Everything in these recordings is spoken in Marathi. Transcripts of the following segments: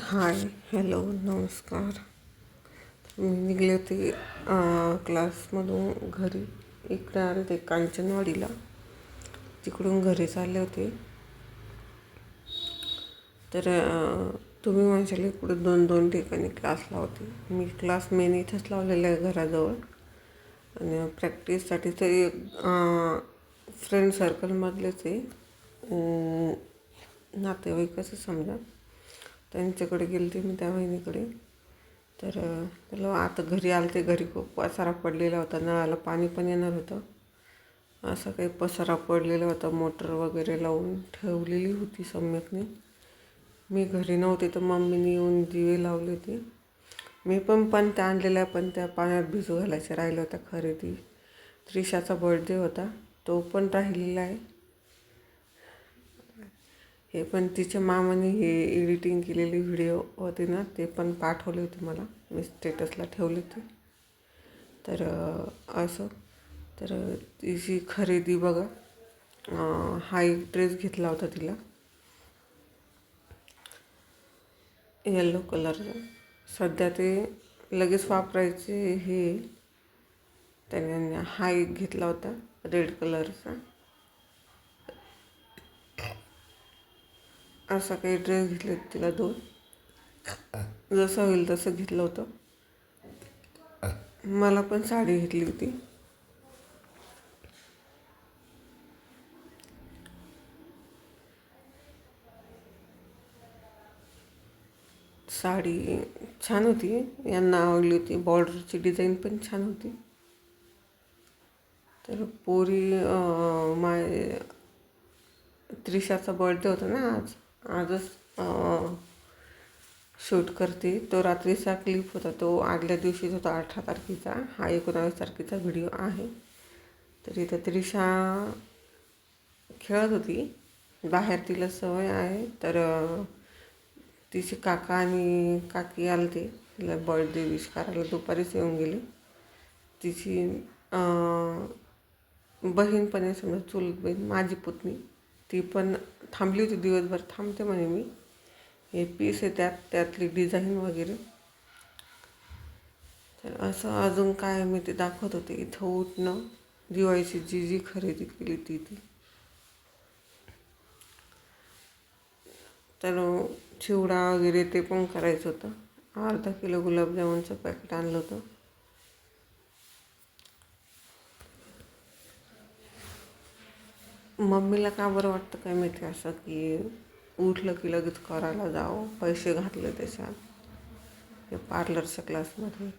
हाय हॅलो नमस्कार. मी निघले होते क्लासमधून घरी. इकडे आले होते कांचनवाडीला. तिकडून घरी चालले होते. तर तुम्ही माझ्या इकडे दोन दोन ठिकाणी क्लास लावते. मी क्लास मेन इथंच लावलेला आहे घराजवळ. आणि प्रॅक्टिससाठी ते फ्रेंड सर्कलमधलेच आहे. नातेवाईक नातेवाईकच समजा. त्यांच्याकडे गेले होते मी त्या वहिनीकडे. तर त्याला आता घरी आले ते घरी खूप पसारा पडलेला होता नळाला पाणी पण येणार होतं. असा काही पसारा पडलेला होता मोटर वगैरे लावून ठेवलेली होती सम्यकने. मी घरी नव्हते तर मम्मीने येऊन दिवे लावले होते. मी पण पण त्या आणलेल्या पण त्या पाण्यात भिजू घालायच्या राहिल्या होत्या खरेदी. त्रिशाचा बर्थडे होता तो पण राहिलेला आहे. हे पण तिच्या मामाने हे एडिटिंग केलेले व्हिडिओ होते ना ते पण पाठवले होते मला. मी स्टेटसला ठेवले होते. तर असं. तर तिची खरेदी बघा. हा एक ड्रेस घेतला होता तिला. येल्लो कलरचा सध्या ते लगेच वापरायचे हे. त्याने हा एक घेतला होता रेड कलरचा असा काही ड्रेस घेतले तिला दोन. जसं होईल तसं घेतलं होतं. मला पण साडी घेतली होती. साडी छान होती. यांना आवडली होती. बॉर्डरची डिझाईन पण छान होती. तर पोरी माय त्रिशाचा बर्थडे होता ना आज. आजच शूट करते. तो रात्रीचा क्लिप होता तो आदल्या दिवशीच होता अठरा तारखेचा. हा एकोणावीस तारखेचा व्हिडिओ आहे. तर इथं त्रिशा खेळत होती. बाहेर तिला सवय आहे. तर तिचे काका आणि काकी आले ते तिला बर्थडे विश करायला दुपारीच येऊन गेले. तिची बहीण पण आहे समजा चुलत बहीण माझी पुतणी. ती पण थांबली होती दिवसभर. थांबते म्हणे मी. हे पीस आहे त्यात त्यातली डिझाईन वगैरे. तर असं अजून काय मी ते दाखवत होते. इथं उठणं दिवाळीची जी जी खरेदी केली ती ती. तर चिवडा वगैरे ते पण करायचं होतं. अर्धा किलो गुलाबजामुनचं पॅकेट आणलं होतं. मम्मीला का बरं वाटतं काय माहिती असं की उठलं की लगेच करायला जावं? पैसे घातले त्याच्यात. हे पार्लरच्या क्लासमध्ये.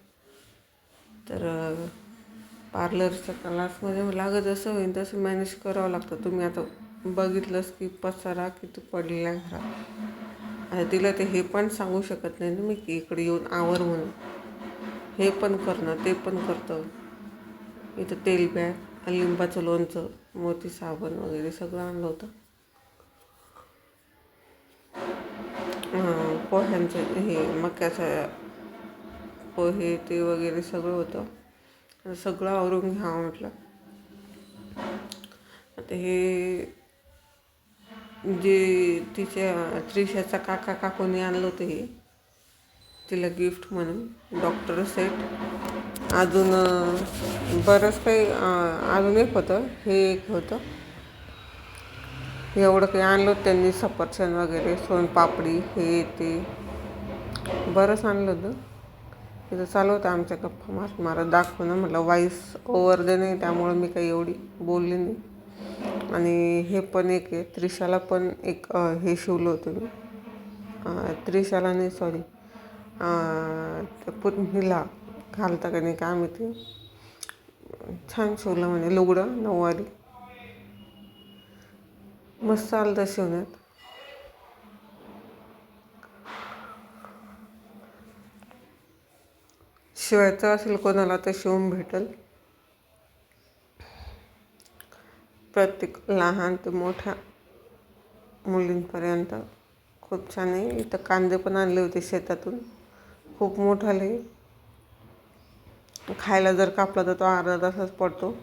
तर पार्लरच्या क्लासमध्ये लागत जसं होईल तसं मॅनेज करावं लागतं. तुम्ही आता बघितलंच की पसारा किती पडलेला घरात. आता तिला ते हे पण सांगू शकत नाही ना मी की इकडे येऊन आवर म्हणून. हे पण करणं ते पण करतं. इथं तेल बॅग. लिंबाचं लोणचं मोती साबण वगैरे सगळं आणलं होतं. पोह्यांचं हे मक्याचं पोहे ते वगैरे सगळं होतं. सगळं आवरून घ्यावं म्हटलं. आता हे जे तिच्या त्रिशाचा काका काकूने आणलं होतं हे तिला गिफ्ट म्हणून डॉक्टर सेट. अजून बरंच काही अजून एक होतं हे एक होतं. एवढं काही आणलं होतं त्यांनी सफरचंद वगैरे सोनपापडी हे ते. बरंच आणलं होतं. तिथं चालू होतं आमच्या गप्पा मार मारत. दाखवणं म्हटलं वाईस ओवर दे नाही त्यामुळं मी काही एवढी बोलली नाही. आणि हे पण एक आहे. त्रिशाला पण एक हे शिवलं होतं मी त्रिशाला नाही सॉरी पुतणीला घालता का नाही काय माहिती. छान शिवलं म्हणे लुगडं नऊवारी. मस्त आलं तर शिवण्यात. शिवायचं असेल कोणाला तर शिवून भेटेल. प्रत्येक लहान ते मोठ्या मुलींपर्यंत खूप छान आहे. इथं कांदे पण आणले होते शेतातून. खूप मोठाले खायला जर कापला तर तो अर्धा तासच पडतो.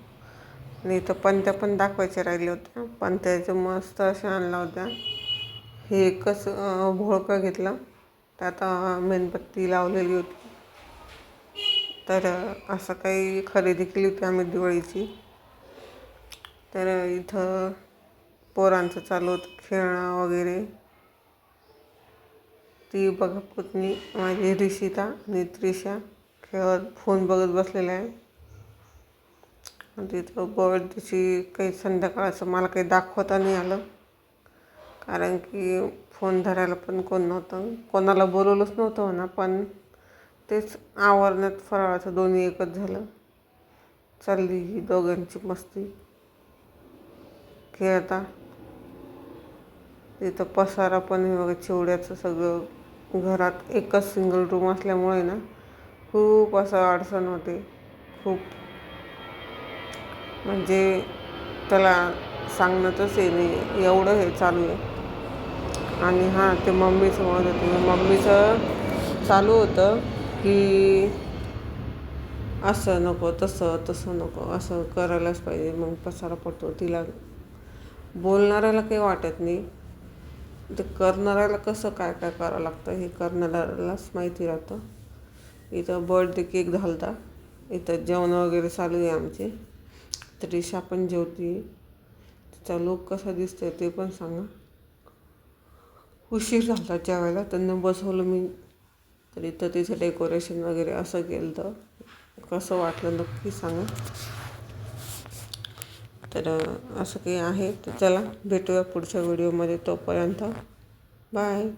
आणि इथं पंत्या पण दाखवायच्या राहिल्या होत्या. पंत्याच्या मस्त अशा आणल्या होत्या. हे एकच भोळकं घेतलं. घेतला त्यात मेणबत्ती लावलेली होती. तर असं काही खरेदी केली होती आम्ही दिवाळीची. तर इथं पोरांचं चालू होतं खेळणं वगैरे. ती बघा पत्नी माझी रिषिता आणि त्रिशा खेळत फोन बघत बसलेल्या आहे. तिथं तिथं बर्थडेची काही संध्याकाळचं मला काही दाखवता नाही आलं. कारण की फोन धरायला पण कोण नव्हतं. कोणाला बोलवलंच नव्हतं म्हणा पण तेच आवरण्यात फराळाचं दोन्ही एकच झालं. चालली ही दोघांची मस्ती. खेळता. तिथं पसारा पण हे बघा चिवड्याचं सगळं. घरात एकच सिंगल रूम असल्यामुळे ना खूप असं अडचण होते. खूप. म्हणजे त्याला सांगण्यातच हे नाही एवढं हे चालू आहे. आणि हां ते मम्मीचं म्हणत होते. मम्मीचं चालू होतं की असं नको तसं तसं नको असं करायलाच पाहिजे. मग पसारा पडतो. तिला बोलणाऱ्याला काही वाटत नाही. ते करणाऱ्याला कसं काय काय करावं लागतं हे करणाऱ्यालाच माहिती राहतं. इथं बर्थडे केक झालता. इथं जेवण वगैरे चालू आहे आमचे. त्रिशा पण जेवती. तिचा लुक कसा दिसतोय ते पण सांगा. उशीर झाला जेवायला. त्यांना बसवलं मी. तर इथं तिचं डेकोरेशन वगैरे असं केलं तर कसं वाटलं नक्की सांगा. तर असं काही आहे. तर चला भेटूया पुढच्या व्हिडिओमध्ये तोपर्यंत. बाय.